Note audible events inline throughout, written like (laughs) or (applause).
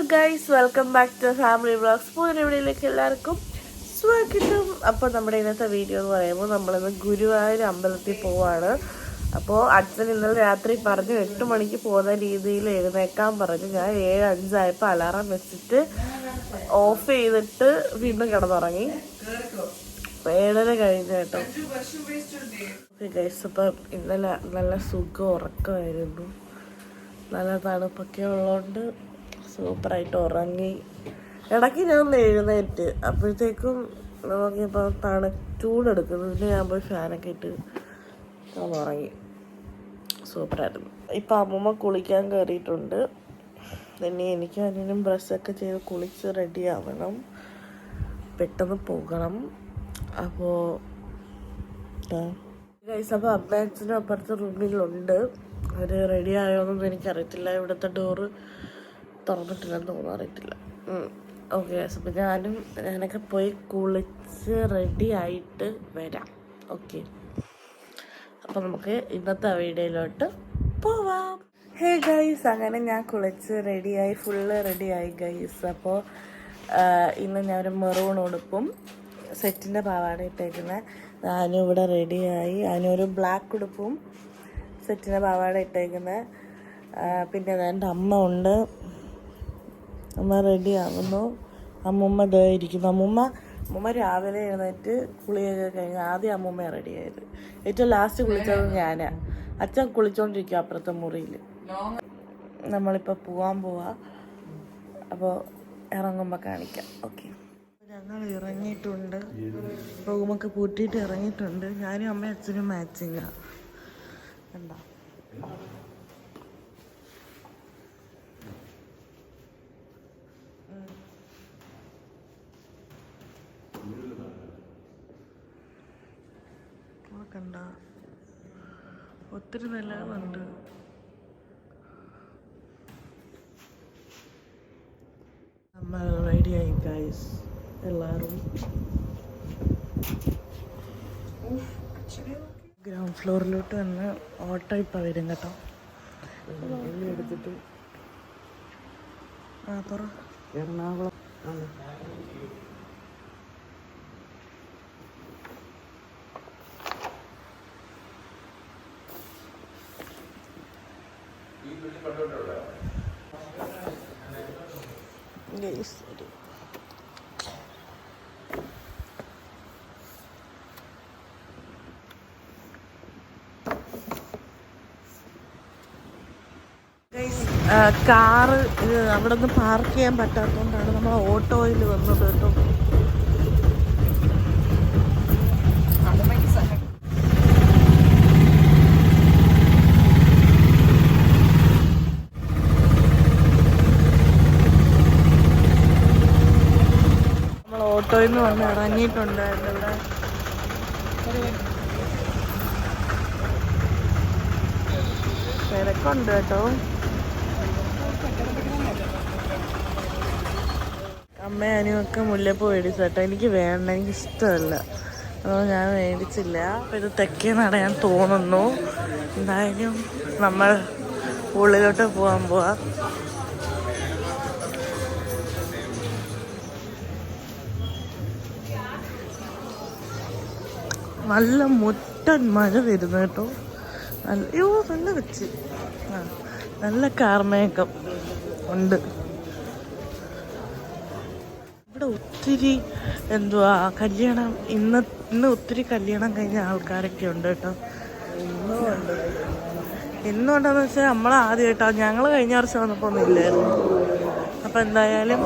Hello guys welcome back to family vlogs പുതിയ വീഡിയോയിലേക്ക് എല്ലാവർക്കും സ്വാഗതം. അപ്പോൾ നമ്മുടെ ഇന്നത്തെ വീഡിയോ എന്ന് പറയുമ്പോൾ നമ്മളിന്ന് ഗുരുവായൂർ അമ്പലത്തിൽ പോവാണ്. അപ്പോൾ അച്ഛൻ ഇന്നലെ രാത്രി പറഞ്ഞു എട്ട് മണിക്ക് പോകുന്ന രീതിയിൽ എഴുന്നേക്കാൻ പറഞ്ഞു. ഞാൻ ഏഴ് അഞ്ചായപ്പോൾ അലാറം വെച്ചിട്ട് ഓഫ് ചെയ്തിട്ട് വീണ്ടും കിടന്നുറങ്ങി. ഏഴര കഴിഞ്ഞ കേട്ടോ. ഗൈസ് അപ്പം ഇന്നലെ നല്ല സുഖം ഉറക്കമായിരുന്നു. നല്ല തണുപ്പൊക്കെ ഉള്ളതുകൊണ്ട് സൂപ്പറായിട്ട് ഉറങ്ങി. ഇടയ്ക്ക് ഞാൻ എഴുന്നേറ്റ്. അപ്പോഴത്തേക്കും നോക്കിയപ്പോൾ തണു ചൂടെടുക്കുന്നു പിന്നെ ഞാൻ പോയി ഫാനൊക്കെ ഇട്ട് ഞാൻ ഉറങ്ങി. സൂപ്പറായിരുന്നു. ഇപ്പം അമ്മമ്മ കുളിക്കാൻ കയറിയിട്ടുണ്ട് പിന്നെ എനിക്ക് അതിനും ബ്രഷൊക്കെ ചെയ്ത് കുളിച്ച് റെഡി ആവണം. പെട്ടെന്ന് പോകണം. അപ്പോൾ അപ്പോൾ അമ്മയച്ഛനും അപ്പുറത്തെ റൂമിലുണ്ട് അവർ റെഡി ആയോന്നൊന്നും എനിക്കറിയത്തില്ല. ഇവിടുത്തെ ഡോറ് തുറന്നിട്ടില്ലെന്ന് തോന്നുന്നു അറിയത്തില്ല ഓക്കെ അപ്പം ഞാനും ഞാനൊക്കെ പോയി കുളിച്ച് റെഡി ആയിട്ട് വരാം. ഓക്കെ അപ്പം നമുക്ക് ഇന്നത്തെ വീഡിയോയിലോട്ട് പോവാം. ഹേ ഗൈസ് അങ്ങനെ ഞാൻ കുളിച്ച് റെഡിയായി ഫുള്ള് റെഡിയായി ഗൈസ് അപ്പോൾ ഇന്ന് ഞാൻ ഒരു മെറൂൺ ഉടുപ്പും സെറ്റിന്റെ പാവാട ഇട്ടേക്കുന്നത് ഞാനും ഇവിടെ റെഡിയായി അതിനൊരു ബ്ലാക്ക് ഉടുപ്പും സെറ്റിന്റെ പാവാട ഇട്ടേക്കുന്നത് പിന്നെ എന്റെ അമ്മ ഉണ്ട്. അമ്മ റെഡി ആവുന്നു. അമ്മുമ്മ ദേ ഇരിക്കുന്നു. അമ്മുമ്മ അമ്മുമ്മ രാവിലെ എഴുന്നേറ്റ് കുളിയൊക്കെ കഴിഞ്ഞ് ആദ്യം അമ്മുമ്മ റെഡിയായത് ഏറ്റവും ലാസ്റ്റ് കുളിച്ചത് ഞാനാ. അച്ഛൻ കുളിച്ചോണ്ടിരിക്കും അപ്പുറത്തെ മുറിയിൽ നമ്മളിപ്പോൾ പോവാൻ പോവാ. അപ്പോൾ ഇറങ്ങുമ്പോൾ കാണിക്കാം. ഓക്കെ ഞങ്ങൾ ഇറങ്ങിയിട്ടുണ്ട്. റൂമൊക്കെ പൂട്ടിയിട്ട് ഇറങ്ങിയിട്ടുണ്ട്. ഞാനും അമ്മയും അച്ഛനും മാച്ചിങ്ങാ എന്താ കണ്ട. ഒത്തിരി നിലകളുണ്ട്. നമ്മൾ റെഡിയായി ഗൈസ് എല്ലാവരും. ഗ്രൗണ്ട് ഫ്ലോറിലോട്ട് വന്ന് ഓട്ടോ ഇപ്പം വരും കേട്ടോ. എടുത്തിട്ട് ആ പറ എറണാകുളം. ഗൈസ് ഒരു കാറ് അവിടെ നിന്ന് പാർക്ക് ചെയ്യാൻ പറ്റാത്തതുകൊണ്ടാണ് നമ്മൾ ഓട്ടോയിൽ വന്നത് കേട്ടോ നമ്മൾ ഓട്ടോയിൽ നിന്ന് വന്ന് ഇറങ്ങിയിട്ടുണ്ടായിരുന്നു ഇവിടെ തിരക്കുണ്ട് കേട്ടോ. അമ്മ അനിയൊക്കെ മുല്ലപ്പൂ മേടിച്ചു കേട്ടോ. എനിക്ക് വേണ്ട എനിക്ക് ഇഷ്ടമല്ല അപ്പോൾ ഞാൻ മേടിച്ചില്ല. അപ്പോൾ ഇത് തെക്കേ നടയാൻ തോന്നുന്നു. എന്തായാലും നമ്മൾ ഉള്ളിലോട്ട് പോകാൻ പോവാ. നല്ല മുട്ടൻ മഴ വരുന്നു കേട്ടോ. നല്ല അയ്യോ നല്ല വെച്ച്. നല്ല കാർമേഘം ഉണ്ട്. ഇവിടെ ഒത്തിരി എന്തുവാ കല്യാണം ഇന്ന് ഇന്ന് ഒത്തിരി കല്യാണം കഴിഞ്ഞ ആൾക്കാരൊക്കെ ഉണ്ട് കേട്ടോ. ഇന്നും ഉണ്ടെന്ന് വെച്ചാൽ നമ്മൾ ആദ്യമായിട്ടാണ് ഞങ്ങൾ കഴിഞ്ഞ വർഷം വന്നപ്പോൾ ഒന്നും ഇല്ലായിരുന്നു. അപ്പം എന്തായാലും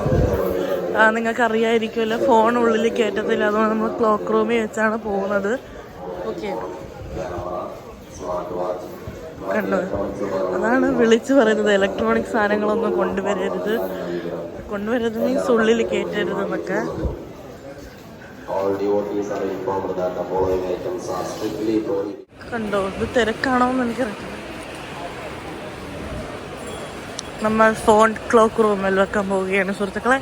നിങ്ങൾക്ക് അറിയായിരിക്കുമല്ലോ ഫോൺ ഉള്ളിൽ കയറ്റത്തില്ല അതുകൊണ്ട് നമ്മൾ ക്ലോക്ക് റൂമിൽ വെച്ചാണ് പോകുന്നത്. കണ്ടോ? അതാണ് വിളിച്ചു പറയുന്നത് ഇലക്ട്രോണിക് സാധനങ്ങളൊന്നും കൊണ്ടുവരരുത്. കൊണ്ടുവരരുത് മീൻസ് ഉള്ളിൽ കയറ്റരുത് എന്നൊക്കെ. കണ്ടോ? ഇത് തിരക്കാണോ എന്ന് എനിക്കറിയില്ല നമ്മൾ ഫോൺ ക്ലോക്ക് റൂമിൽ വെക്കാൻ പോവുകയാണ് സുഹൃത്തുക്കളെ.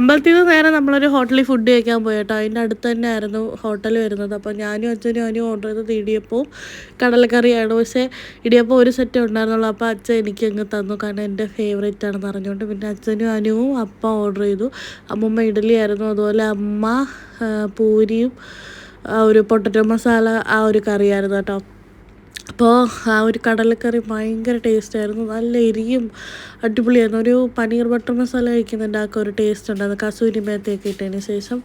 അമ്പലത്തിൽ നിന്ന് നേരെ നമ്മളൊരു ഹോട്ടലിൽ ഫുഡ് കഴിക്കാൻ പോയി കേട്ടോ അതിന്റെ അടുത്ത് തന്നെ ആയിരുന്നു ഹോട്ടൽ വരുന്നത്. അപ്പോൾ ഞാനും അച്ഛനും അനിയും ഓർഡർ ചെയ്തത് ഇടിയപ്പവും കടലക്കറിയാണ്. പക്ഷേ ഇടിയപ്പം ഒരു സെറ്റ് ഉണ്ടായിരുന്നുള്ളൂ. അപ്പോൾ അച്ഛൻ എനിക്ക് അങ്ങ് തന്നു. കാരണം എന്റെ ഫേവറേറ്റ് ആണെന്ന് അറിഞ്ഞുകൊണ്ട് പിന്നെ അച്ഛനും അനുവും അപ്പ ഓർഡർ ചെയ്തു. അമ്മമ്മ ഇഡലി ആയിരുന്നു. അതുപോലെ അമ്മ പൂരിയും ഒരു പൊട്ടറ്റോ മസാല ആ ഒരു കറിയായിരുന്നു കേട്ടോ. അപ്പോൾ ആ ഒരു കടലക്കറി ഭയങ്കര ടേസ്റ്റായിരുന്നു നല്ല എരിയും അടിപൊളിയായിരുന്നു. ഒരു പനീർ ബട്ടർ മസാല കഴിക്കുന്നതിന്റെ ആ ഒരു ടേസ്റ്റ് ഉണ്ടായിരുന്നു കസൂരി മേത്തേക്ക് ഇട്ടതിന് ശേഷം.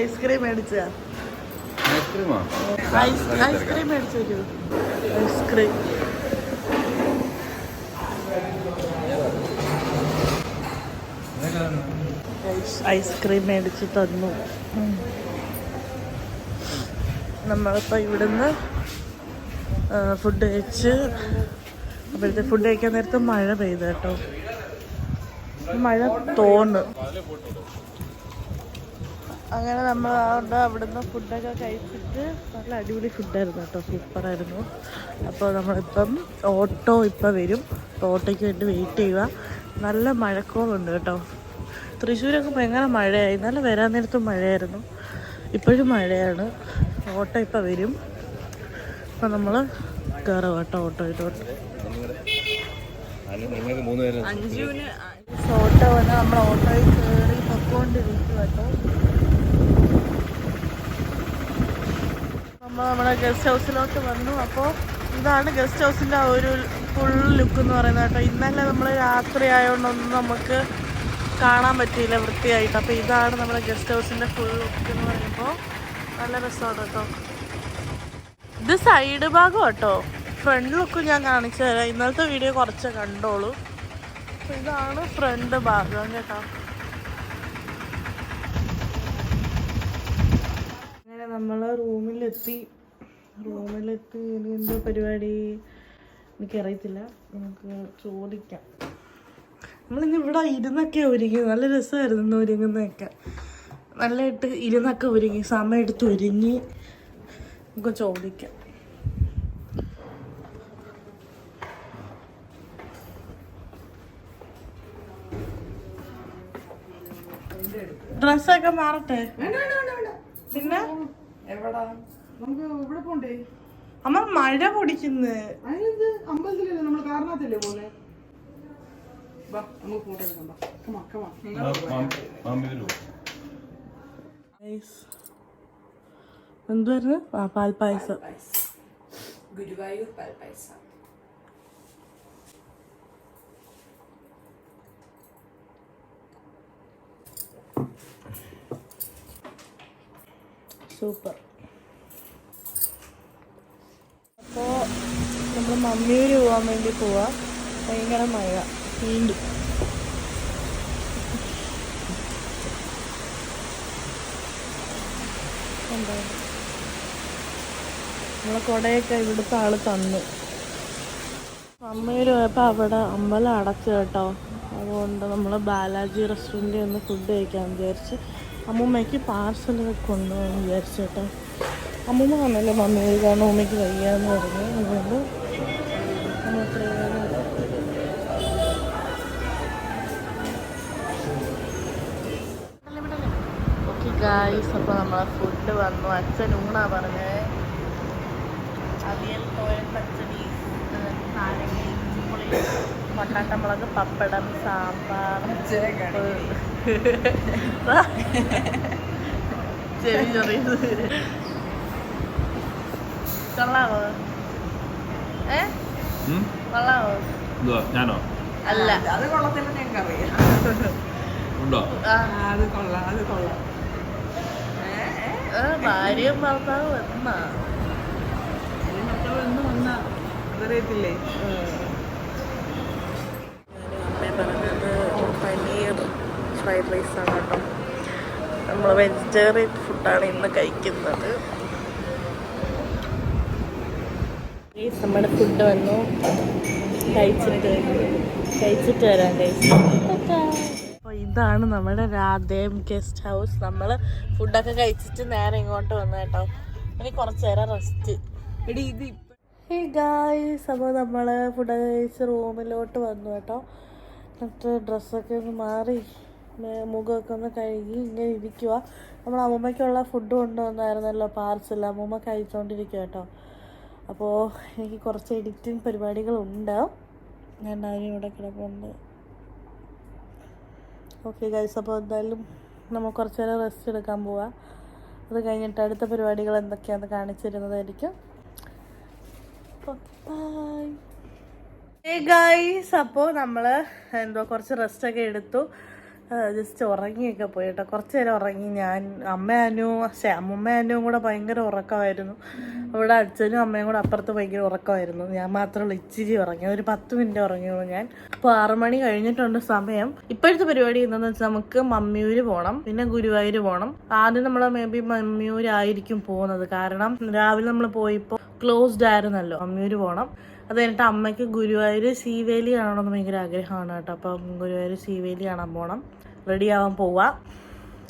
ഐസ്ക്രീം മേടിച്ചാ ഐസ്ക്രീം മേടിച്ചു ഐസ്ക്രീം ഐസ്ക്രീം മേടിച്ച് തന്നു. നമ്മളിപ്പോൾ ഇവിടുന്ന് ഫുഡ് കഴിച്ച് അപ്പോഴത്തെ ഫുഡ് കഴിക്കാൻ നേരത്ത് മഴ പെയ്ത് കേട്ടോ. മഴ തോന്നു അങ്ങനെ നമ്മൾ അതുകൊണ്ട് അവിടുന്ന് ഫുഡൊക്കെ കഴിച്ചിട്ട് നല്ല അടിപൊളി ഫുഡായിരുന്നു കേട്ടോ. സൂപ്പറായിരുന്നു അപ്പോൾ നമ്മളിപ്പം ഓട്ടോ ഇപ്പം വരും. ഓട്ടോയ്ക്ക് വേണ്ടി വെയിറ്റ് ചെയ്യുക. നല്ല മഴക്കോളുണ്ട് കേട്ടോ. തൃശ്ശൂരൊക്കെ ഭയങ്കര മഴയായി. നല്ല വരാൻ നേരത്തും മഴയായിരുന്നു. ഇപ്പോഴും മഴയാണ്. ഓട്ടോ ഇപ്പം വരും. അപ്പം നമ്മൾ കയറുക കേട്ടോ ഓട്ടോയിലോട്ട് നിങ്ങൾക്ക് മൂന്ന് പേര് അഞ്ചുവിന് ഓട്ടോ വന്ന് നമ്മൾ ഓട്ടോയിൽ കയറി പൊക്കോണ്ടിരിക്കും കേട്ടോ. നമ്മൾ നമ്മുടെ ഗസ്റ്റ് ഹൗസിലോട്ട് വന്നു. അപ്പോൾ ഇതാണ് ഗസ്റ്റ് ഹൗസിന്റെ ആ ഒരു ഫുൾ ലുക്ക് എന്ന് പറയുന്നത് കേട്ടോ. ഇന്നലെ നമ്മൾ രാത്രി ആയതുകൊണ്ടൊന്നും നമുക്ക് കാണാൻ പറ്റിയില്ല വൃത്തിയായിട്ട്. അപ്പോൾ ഇതാണ് നമ്മുടെ ഗസ്റ്റ് ഹൗസിന്റെ ഫുൾ ലുക്ക് എന്ന് പറയുമ്പോൾ നല്ല രസമാണ് കേട്ടോ. ഇത് സൈഡ് ഭാഗം കേട്ടോ. ഫ്രണ്ട് ലുക്ക് ഞാൻ കാണിച്ചു തരാം. ഇന്നത്തെ വീഡിയോ കുറച്ച് കണ്ടോളൂ. ഇതാണ് ഫ്രണ്ട് ഭാഗം കേട്ടോ. അങ്ങനെ നമ്മൾ റൂമിലെത്തി. റൂമിലെത്തി ഇനി എന്തോ പരിപാടി? എനിക്കറിയത്തില്ല. നമുക്ക് ചോദിക്കാം. നമ്മളിന്ന് ഇവിടെ ഇരുന്നൊക്കെ ഒരുങ്ങി. നല്ല രസമായിരുന്നു ഒരുങ്ങുന്നതൊക്കെ. നല്ലതായിട്ട് ഇരുന്നൊക്കെ ഒരുങ്ങി. സമയം എടുത്ത് ഒരുങ്ങി. നമുക്ക് ചോദിക്കാം. ഡ്രസ്സൊക്കെ മാറട്ടെ? പിന്നെ? എവിടാ? നമുക്ക് ഇവിടെ പോണ്ടേ? അമ്മ മഴ പൊടിക്കുന്നു. അമ്പലത്തിലല്ലേ? നമ്മൾ കാരണത്തില്ലേ പോലെ വാ നമുക്ക് ഫോട്ടോ എടുക്കാം എന്തുവായിരുന്നു ആ പാൽപ്പായസം. ഗുരുവായൂർ പാൽപ്പായസം. സൂപ്പർ. അപ്പോൾ നമ്മൾ മമ്മിയൂര് പോകാൻ വേണ്ടി പോവാ. ഭയങ്കര മഴ. വീണ്ടും. കണ്ടോ? നമ്മളെ കൊടയൊക്കെ ഇവിടുത്തെ ആൾ തന്നു. അമ്മയിൽ പോയപ്പോൾ അവിടെ അമ്പലം അടച്ചു കേട്ടോ. അതുകൊണ്ട് നമ്മൾ ബാലാജി റെസ്റ്റോറന്റിൽ നിന്ന് ഫുഡ് കഴിക്കാൻ വിചാരിച്ച് അമ്മൂമ്മയ്ക്ക് പാർസൽ കൊണ്ടുപോകാൻ വിചാരിച്ചു കേട്ടോ. അമ്മൂമ്മ വന്നല്ലോ മമ്മി കാരണം അമ്മയ്ക്ക് വയ്യാന്ന് പറഞ്ഞു. അതുകൊണ്ട് ഗായ്സ് അപ്പോൾ നമ്മളെ ഫുഡ് വന്നു. അച്ഛൻ ഊണാ പറഞ്ഞേ. അവിയൽ തോരൻ പച്ചടി നാരങ്ങ പുളി പൊട്ടാട്ടമുളക് പപ്പടം സാമ്പാർ. ചെവി ചൊറിയത് കൊള്ളാവോ? ഏ? കൊള്ളാവോ? ഞാനോ? അല്ല. അത് കൊള്ളത്തില്ല ഞങ്ങൾക്ക് അറിയാം ഉണ്ടോ? ആ, അത് കൊള്ളാം അത് കൊള്ളാം. ഭാര്യയും ഭർത്താവും എന്നാ? വന്നാ അതറിയത്തില്ലേ അമ്മ പറഞ്ഞത് പനീർ ഫ്രൈഡ് റൈസ് ആണ് കേട്ടോ. നമ്മൾ വെജിറ്റേറിയൻ ഫുഡാണ് ഇന്ന് കഴിക്കുന്നത്. നമ്മുടെ ഫുഡ് വന്നു. കഴിച്ചിട്ട് കഴിച്ചിട്ട് വരാം കഴിച്ചു അപ്പോൾ ഇതാണ് നമ്മുടെ രാധേം ഗസ്റ്റ് ഹൗസ്. നമ്മൾ ഫുഡൊക്കെ കഴിച്ചിട്ട് നേരെ ഇങ്ങോട്ട് വന്നു കേട്ടോ. ഇനി കുറച്ച് നേരം റെസ്റ്റ് എടി ഇത് ഹേ ഗായ്സ് അപ്പോൾ നമ്മൾ ഫുഡ് കഴിച്ച് റൂമിലോട്ട് വന്നു കേട്ടോ. എന്നിട്ട് ഡ്രസ്സൊക്കെ ഒന്ന് മാറി മുഖമൊക്കെ ഒന്ന് കഴുകി ഇങ്ങനെ ഇരിക്കുക നമ്മൾ അമ്മൂമ്മയ്ക്കുള്ള ഫുഡ് കൊണ്ടുവന്നായിരുന്നല്ലോ പാർസൽ അമ്മൂമ്മ കഴിച്ചുകൊണ്ടിരിക്കുക കേട്ടോ. അപ്പോൾ എനിക്ക് കുറച്ച് എഡിറ്റിംഗ് പരിപാടികളുണ്ട്. ഞാൻ ഡാനി ഇവിടെ കിടപ്പുണ്ട്. ഓക്കെ ഗൈസ് അപ്പോൾ എന്തായാലും നമ്മൾ കുറച്ച് നേരം റെസ്റ്റ് എടുക്കാൻ പോവാം. അത് കഴിഞ്ഞിട്ട് അടുത്ത പരിപാടികൾ എന്തൊക്കെയാണെന്ന് കാണിച്ചിരുന്നതായിരിക്കും ബൈ ഗൈസ് അപ്പോൾ നമ്മൾ എന്തോ കുറച്ച് റെസ്റ്റൊക്കെ എടുത്തു. ജസ്റ്റ് ഉറങ്ങിയൊക്കെ പോയി കേട്ടോ കുറച്ച് നേരം ഉറങ്ങി. ഞാൻ അമ്മയാനും പക്ഷേ ശേ കൂടെ ഭയങ്കര ഉറക്കമായിരുന്നു. അവിടെ അച്ഛനും അമ്മയും കൂടെ അപ്പുറത്ത് ഭയങ്കര ഉറക്കമായിരുന്നു. ഞാൻ മാത്രമല്ല ഇച്ചിരി ഉറങ്ങി. ഒരു പത്ത് മിനിറ്റ് ഉറങ്ങിയുള്ളൂ ഞാൻ. അപ്പോൾ ആറു മണി കഴിഞ്ഞിട്ടുണ്ട് സമയം. ഇപ്പോഴത്തെ പരിപാടി എന്താണെന്ന് വെച്ചാൽ നമുക്ക് മമ്മിയൂര് പോകണം പിന്നെ ഗുരുവായൂർ പോകണം ആദ്യം നമ്മൾ മേ ബി മമ്മിയൂരായിരിക്കും പോകുന്നത്. കാരണം രാവിലെ നമ്മൾ പോയപ്പോൾ ക്ലോസ്ഡ് ആയിരുന്നല്ലോ. അമ്മയൂർ പോകണം അത് കഴിഞ്ഞിട്ട് അമ്മയ്ക്ക് ഗുരുവായൂർ സീവേലി കാണണമെന്ന് ഭയങ്കര ആഗ്രഹമാണ് കേട്ടോ. അപ്പം ഗുരുവായൂർ സീവേലി കാണാൻ പോകണം റെഡി ആവാൻ പോവാം.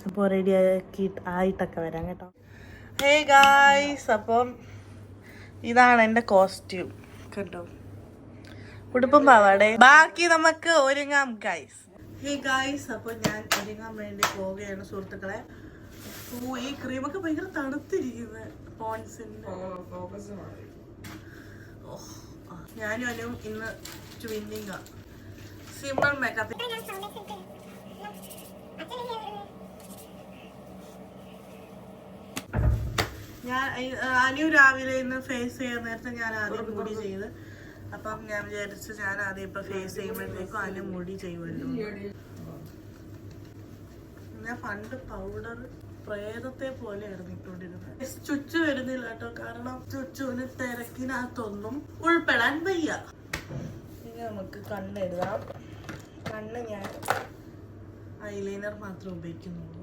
അപ്പോൾ റെഡി ആക്കി ആയിട്ടൊക്കെ വരാം കേട്ടോ. ഹേ ഗായ്സ് അപ്പം ഇതാണ് എന്റെ കോസ്റ്റ്യൂം കേട്ടോ ഉടുപ്പും പാവാടെ. ബാക്കി നമുക്ക് ഒരുങ്ങാം ഗൈസ് ഹേ ഗായ്സ് അപ്പോൾ ഞാൻ ഒരുങ്ങാൻ വേണ്ടി പോവുകയാണ് സുഹൃത്തുക്കളെ. ഓ ഈ ക്രീമൊക്കെ ഭയങ്കര തണുത്തിരിക്കുന്നത് പോൺസിന്റെ ഞാനും അനുവും ഇന്ന് ട്വിന്നിങ് സിമ്പിൾ മേക്കപ്പ് ഞാൻ അനു രാവിലെ ഇന്ന് ഫേസ് ചെയ്യാൻ നേരത്തെ ഞാൻ ആദ്യം മുടി ചെയ്ത്. അപ്പം ഞാൻ വിചാരിച്ചു ഞാൻ ആദ്യം ഇപ്പൊ ഫേസ് ചെയ്യുമ്പോഴത്തേക്കും അനു മുടി ചെയ്യുമല്ലോ. ഞാൻ പണ്ട് പൗഡർ പ്രേതത്തെ പോലെ ഇട്ടോണ്ടിരുന്നത്. ചുച്ചു വരുന്നില്ല കേട്ടോ. കാരണം ചുച്ചുവിന് തിരക്കിനകത്തൊന്നും ഉൾപ്പെടാൻ വയ്യ. ഇനി നമുക്ക് കണ്ണെഴുതാം കണ്ണ് ഞാൻ ഐലൈനർ മാത്രം ഉപയോഗിക്കുന്നുള്ളൂ.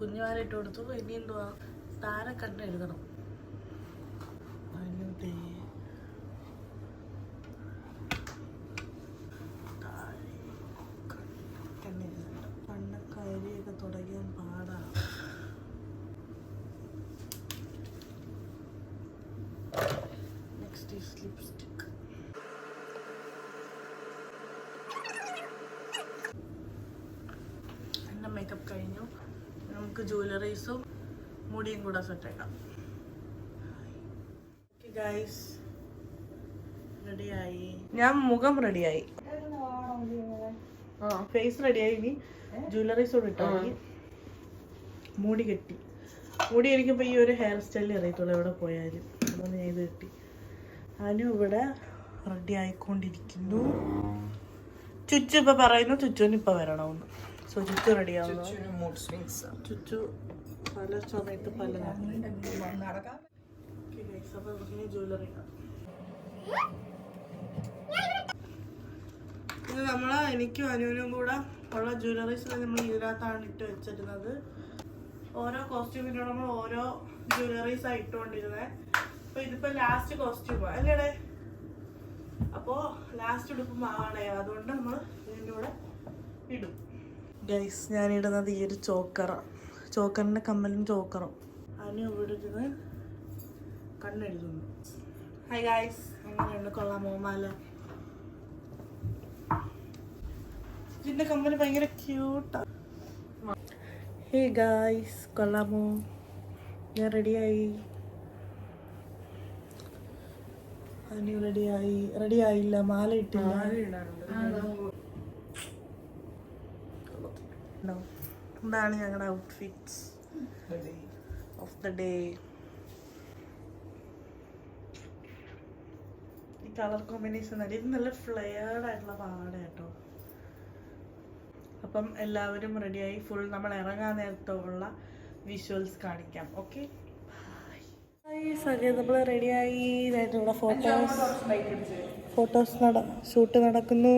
കുഞ്ഞുമാരിട്ട് കൊടുത്തു. ഇനി എന്തുവാ? താര കണ്ണ് എഴുതണം. എന്റെ മേക്കപ്പ് കഴിഞ്ഞു. നമുക്ക് ജ്വല്ലറീസും മുടിയും കൂടെ സെറ്റാക്കാം ഗൈസ് റെഡിയായി ഞാൻ മുഖം റെഡിയായി ആ ഫേസ് റെഡിയായി ഇനി ജ്വല്ലറീസ് കൂടെ ഇട്ടാൽ മതി മുടി കെട്ടി. മുടി എനിക്കിപ്പോൾ ഈ ഒരു ഹെയർ സ്റ്റൈലിൽ അറിയത്തുള്ളൂ എവിടെ പോയാലും. അതുകൊണ്ട് ഞാൻ ഇത് കെട്ടി. അനു ഇവിടെ റെഡി ആയിക്കൊണ്ടിരിക്കുന്നു. ചുച്ചു ഇപ്പം പറയുന്നു ചുച്ചുവിന് ഇപ്പം വരണമെന്ന്. സോ ചുറ്റു ചുച്ചു പല സമയത്ത് പല ജ്വല്ലറി ഇത് നമ്മൾ എനിക്കും അനുവിനും കൂടെ ഉള്ള ജ്വല്ലറീസ് നമ്മൾ ഇതിനകത്താണ് ഇട്ട് വെച്ചിരുന്നത്. ഓരോ കോസ്റ്റ്യൂമിനോട് നമ്മൾ ഓരോ ജ്വല്ലറീസ് ആണ് ഇട്ടുകൊണ്ടിരുന്നത് അപ്പൊ ഇതിപ്പോ ലാസ്റ്റ് കോസ്റ്റ്യൂം അല്ലേടെ? അപ്പോ ലാസ്റ്റ് ഉടുപ്പ് ആണേ അതുകൊണ്ട് നമ്മൾ ഇതിന്റെ കൂടെ ഇടും. ഗൈസ് ഞാനിടുന്നത് ഈ ഒരു ചോക്കറ. ചോക്കറിന്റെ കമ്മലും ചോക്കറും. അതിന് ഇവിടുന്ന് കണ്ണെഴുതുന്നു. ഹൈ ഗൈസ് എങ്ങനെയുണ്ട്? കൊള്ളാം മോമാല. ഇതിന്റെ കമ്മൽ ഭയങ്കര ക്യൂട്ടാണ് ഹേ ഗായ്സ് കൊള്ളാമോ? ഞാൻ റെഡിയായി അനു റെഡിയായി റെഡി ആയില്ല മാല ഇട്ടില്ല. ഇതാണ് ഞങ്ങളുടെ ഔട്ട്ഫിറ്റ്സ് ഓഫ് ദ ഡേ ഈ കളർ കോമ്പിനേഷൻ നല്ല ഇത് നല്ല ഫ്ലെയർഡ് ആയിട്ടുള്ള പാവാട കേട്ടോ. അപ്പം എല്ലാവരും റെഡിയായി ഫുൾ നമ്മൾ ഇറങ്ങാൻ നേരത്തുള്ള വിഷ്വൽസ് കാണിക്കാം. ഓക്കെ നമ്മൾ റെഡിയായി ഫോട്ടോസ് ഫോട്ടോസ് നട ഷൂട്ട് നടക്കുന്നു.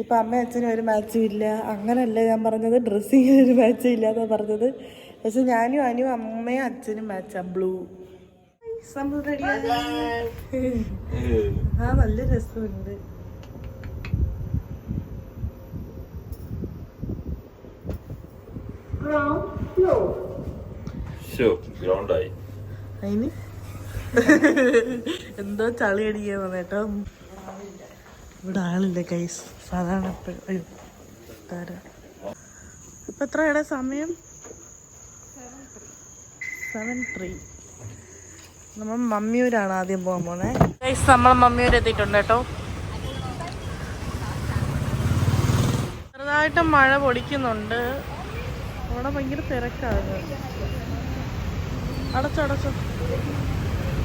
ഇപ്പം അമ്മ അച്ഛനും ഒരു മാച്ചും ഇല്ല. അങ്ങനല്ല ഞാൻ പറഞ്ഞത്? ഡ്രസ്സിങ്ങിന് ഒരു മാച്ചും ഇല്ല എന്നാണ് പറഞ്ഞത്. പക്ഷെ ഞാനും അനു അമ്മയും അച്ഛനും മാച്ചാ ബ്ലൂ ആ നല്ല രസമുണ്ട്. ഗ്രൗണ്ടായി അതിന് (laughs) എന്തോ ചളി അടിക്കാൻ വന്നേട്ടോ ഇവിടെ ആളില്ല കൈസ് സാധാരണ അയ്യോ താര ഇപ്പൊ എത്രയുടെ സമയം? സെവൻ ത്രീ നമ്മൾ മമ്മിയൂരാണ് ആദ്യം പോകാൻ പോണേ. ഗൈസ് നമ്മൾ മമ്മിയൂർ എത്തിയിട്ടുണ്ട് കേട്ടോ. ചെറുതായിട്ട് മഴ പൊടിക്കുന്നുണ്ട്. അവിടെ ഭയങ്കര തിരക്കാണ്. അടച്ചോ അടച്ചോ.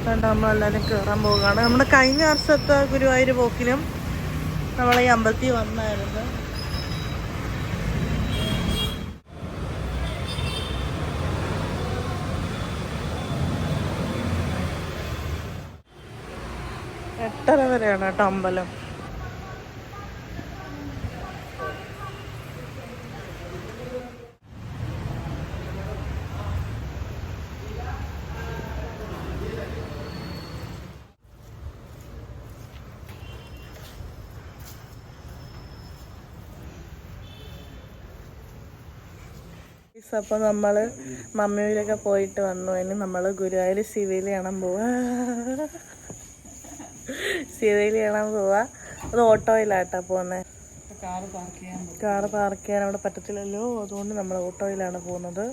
വേണ്ട നമ്മളെല്ലാവരും കയറാൻ പോവുകയാണ്. നമ്മുടെ കഴിഞ്ഞ വർഷത്തെ ഗുരുവായൂർ പോക്കിനും നമ്മൾ ഈ അമ്പലത്തിൽ വന്നായിരുന്നു. എട്ടര വരെയാണ് കേട്ടോ അമ്പലം. അപ്പോൾ നമ്മൾ മമ്മിയിലൊക്കെ പോയിട്ട് വന്നു. ഇനി നമ്മൾ ഗുരുവായൂർ സിവിയിൽ കാണാൻ പോവാ. സിവിയിൽ കാണാൻ പോവാ. അത് ഓട്ടോയിലാട്ടാ പോകുന്നത് കാറ് പാർക്ക് ചെയ്യാൻ അവിടെ പറ്റത്തില്ലല്ലോ. അതുകൊണ്ട് നമ്മൾ ഓട്ടോയിലാണ് പോകുന്നത്.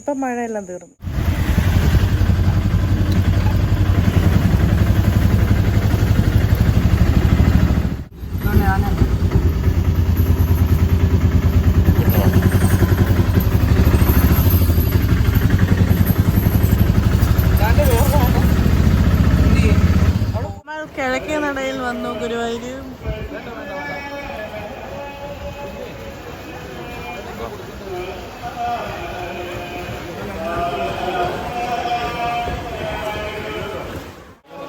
ഇപ്പം മഴയെല്ലാം തീർന്നു നമ്മൾ കിഴക്കേ നടയിൽ വന്നു ഗുരുവായൂർ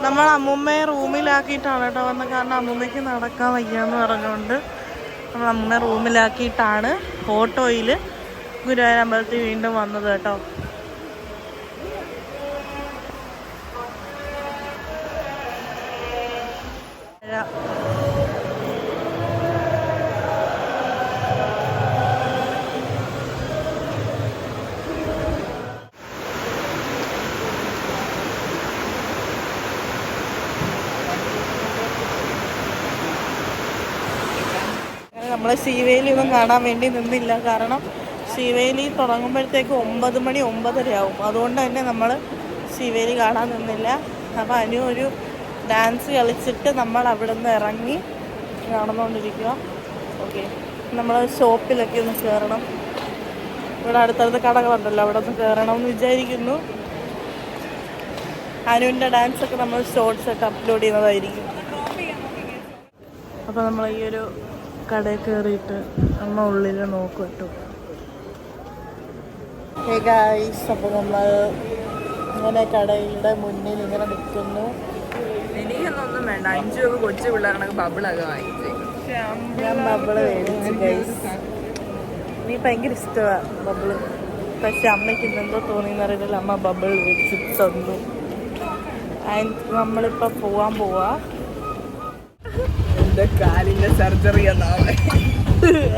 നമ്മൾ അമ്മുമ്മയെ റൂമിലാക്കിയിട്ടാണ് കേട്ടോ വന്നത്. കാരണം അമ്മമ്മയ്ക്ക് നടക്കാൻ വയ്യാന്ന് പറഞ്ഞുകൊണ്ട് നമ്മൾ അമ്മ റൂമിലാക്കിയിട്ടാണ് ഓട്ടോയിൽ ഗുരുവായൂർ അമ്പലത്തിൽ വീണ്ടും വന്നത് കേട്ടോ. നമ്മൾ ശിവേലി ഒന്നും കാണാൻ വേണ്ടി നിന്നില്ല. കാരണം ശിവേലി തുടങ്ങുമ്പോഴത്തേക്ക് ഒമ്പത് മണി ഒമ്പതരയാവും. അതുകൊണ്ട് തന്നെ നമ്മൾ ശിവേലി കാണാൻ നിന്നില്ല. അപ്പോൾ അനു ഒരു ഡാൻസ് കളിച്ചിട്ട് നമ്മൾ അവിടെ നിന്ന് ഇറങ്ങി നടന്നുകൊണ്ടിരിക്കുക ഓക്കെ നമ്മൾ ഷോപ്പിലൊക്കെ ഒന്ന് കയറണം ഇവിടെ അടുത്തടുത്ത് കടകളുണ്ടല്ലോ അവിടെ ഒന്ന് കയറണം എന്ന് വിചാരിക്കുന്നു അനുവിന്റെ ഡാൻസൊക്കെ നമ്മൾ ഷോർട്സ് ഒക്കെ അപ്ലോഡ് ചെയ്യുന്നതായിരിക്കും. അപ്പോൾ നമ്മൾ ഈ ഒരു കടയിൽ കയറിയിട്ട് അമ്മ ഉള്ളിൽ നോക്കും കേട്ടോ ഹേ ഗായ്സ് അപ്പോൾ നമ്മൾ ഇങ്ങനെ കടയുടെ മുന്നിൽ ഇങ്ങനെ നിൽക്കുന്നു. എനിക്കൊന്നും വേണ്ട. അഞ്ചു രൂപ കൊച്ചു പിള്ളേർക്ക് ബബിളൊക്കെ വാങ്ങിച്ചേ ഞാൻ ബബിൾ മേടിച്ചു ഗൈസ് നീ ഭയങ്കര ഇഷ്ടമാണ് ബബിൾ പക്ഷെ അമ്മയ്ക്ക് ഇന്നെന്തോ തോന്നിയെന്ന് അറിയില്ല അമ്മ ബബിൾ മേടിച്ച് തന്നു. ആൻഡ് നമ്മളിപ്പോൾ പോവാൻ പോവാ. എന്റെ കാലിന്റെ സർജറി എന്നാവേ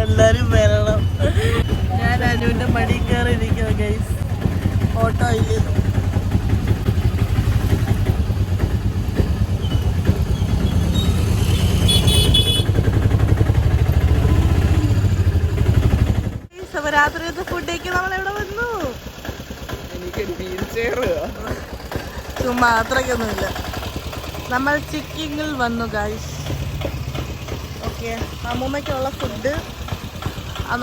എല്ലാരും വരണം. ഞാൻ അനുവിന്റെ മടി കയറി ഗൈസ് ഓട്ടോയിൽ രാത്രിയത്തെ ഫുഡേക്ക് നമ്മൾ എവിടെ വന്നു? എനിക്ക് വീൽ ചെയർ ചുമ്മാ അത്രയ്ക്കൊന്നുമില്ല നമ്മൾ ചിക്കിങ്ങിൽ വന്നു ഗൈസ് അമ്മൂമ്മയ്ക്കുള്ള ഫുഡ്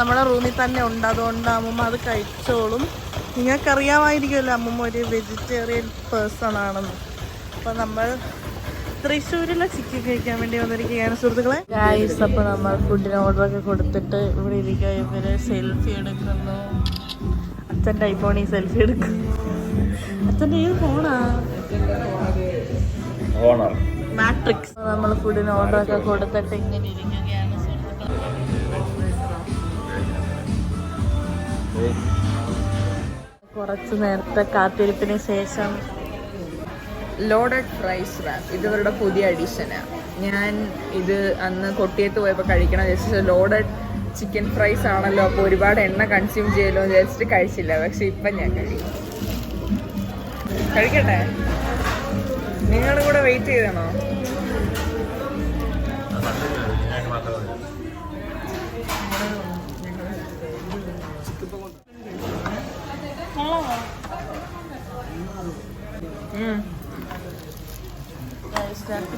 നമ്മുടെ റൂമിൽ തന്നെ ഉണ്ട്. അതുകൊണ്ട് അമ്മൂമ്മ അത് കഴിച്ചോളും. നിങ്ങൾക്കറിയാമായിരിക്കുമല്ലോ അമ്മൂമ്മ ഒരു വെജിറ്റേറിയൻ പേഴ്സൺ ആണെന്ന്. അപ്പോൾ നമ്മൾ തൃശ്ശൂരിലെ ചിക്കൻ കഴിക്കാൻ വേണ്ടി വന്നിരിക്കുകയാണ്. സുഹൃത്തുക്കളെ ഗായ്സ് അപ്പോൾ നമ്മൾ ഫുഡിന് ഓർഡറൊക്കെ കൊടുത്തിട്ട് ഇവിടെ ഇരിക്കുക ഇവർ സെൽഫി എടുക്കുന്നു. അച്ഛന്റെ ഐഫോണിൽ സെൽഫി എടുക്കുന്നു. അച്ഛന്റെ ഏത് ഫോണാ ഓണർ മാട്രിക്സ്. നമ്മൾ ഫുഡിന് ഓർഡറൊക്കെ കൊടുത്തിട്ട് ഇങ്ങനെ ഇരിക്കുകയാണ് കുറച്ച് നേരത്തെ കാത്തിരിപ്പിന് ശേഷം ലോഡഡ് ഫ്രൈസ് റാപ്പ് ഇത് ഇവരുടെ പുതിയ അഡീഷനാണ് ഞാൻ ഇത് അന്ന് കൊട്ടിയത്ത് പോയപ്പോൾ കഴിക്കണം വിചാരിച്ചു ലോഡഡ് ചിക്കൻ ഫ്രൈസ് ആണല്ലോ. അപ്പോൾ ഒരുപാട് എണ്ണ കൺസ്യൂം ചെയ്യലോ എന്ന് വിചാരിച്ചിട്ട് കഴിച്ചില്ല. പക്ഷെ ഇപ്പം ഞാൻ കഴിക്കും. കഴിക്കട്ടെ? നിങ്ങളും കൂടെ വെയിറ്റ് ചെയ്തണോ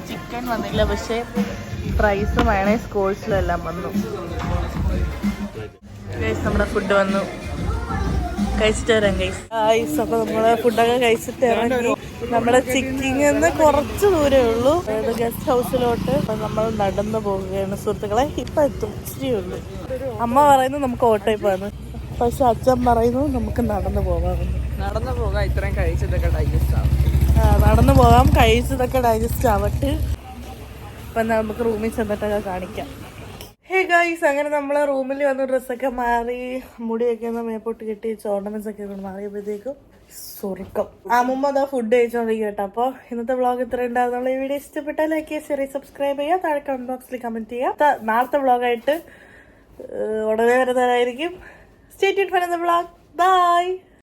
ചിക്കൻ വന്നില്ല പക്ഷേ റൈസ് മയണൈസ് കോഴ്സിലും എല്ലാം വന്നു. ഗൈസ് നമ്മുടെ ഫുഡ് വന്നു. കഴിച്ചിട്ട് വരാം ഗൈസ് ഗൈസ് അപ്പൊ നമ്മൾ ഫുഡൊക്കെ കഴിച്ചിട്ട് ഇറങ്ങി. നമ്മുടെ ചിക്കിങ്ങിൽ നിന്ന് കുറച്ച് ദൂരേ ഉള്ളൂ. അതായത് ഗസ്റ്റ് ഹൗസിലോട്ട് നമ്മൾ നടന്നു പോവുകയാണ്. സുഹൃത്തുക്കളെ ഇപ്പൊ എത്തും. ഇച്ചിരി ഉള്ളൂ. അമ്മ പറയുന്നു നമുക്ക് ഓട്ടോയിൽ പോകാന്ന് പക്ഷെ അച്ഛൻ പറയുന്നു നമുക്ക് നടന്നു പോകാമെന്ന് നടന്നു പോകാം ഇത്രയും കഴിച്ചതൊക്കെ ഡൈജസ്റ്റ് ആവും. ആ, നടന്നു പോകാം. കഴിച്ചതൊക്കെ ഡൈജസ്റ്റ് ആവട്ടെ. ഇപ്പൊ നമുക്ക് റൂമിൽ ചെന്നിട്ടൊക്കെ കാണിക്കാം. ഹേ ഗൈസ് അങ്ങനെ നമ്മൾ റൂമിൽ വന്ന് ഡ്രസ്സൊക്കെ മാറി മുടിയൊക്കെ ഒന്ന് മേപ്പോട്ട് കെട്ടി ചോർണമെന്റ്സ് ഒക്കെ മാറിയപ്പോഴത്തേക്കും സ്വർക്കം ആ മുമ്പ് അതാ ഫുഡ് കഴിച്ചോണ്ടിരിക്കും കേട്ടോ. ഇന്നത്തെ വ്ളോഗ് ഇത്ര ഉണ്ടാകുന്നുള്ള ഈ വീഡിയോ ഇഷ്ടപ്പെട്ടാൽ ലൈക്ക് ചെയ്യുക ചെറിയ സബ്സ്ക്രൈബ് ചെയ്യുക. താഴെ കമന്റ് ബോക്സിൽ കമന്റ് ചെയ്യുക. നാളത്തെ വ്ളോഗായിട്ട് ഉടനെ വരുന്നതായിരിക്കും സ്റ്റേറ്റ് ഫോർ വ്ളോഗ് ബൈ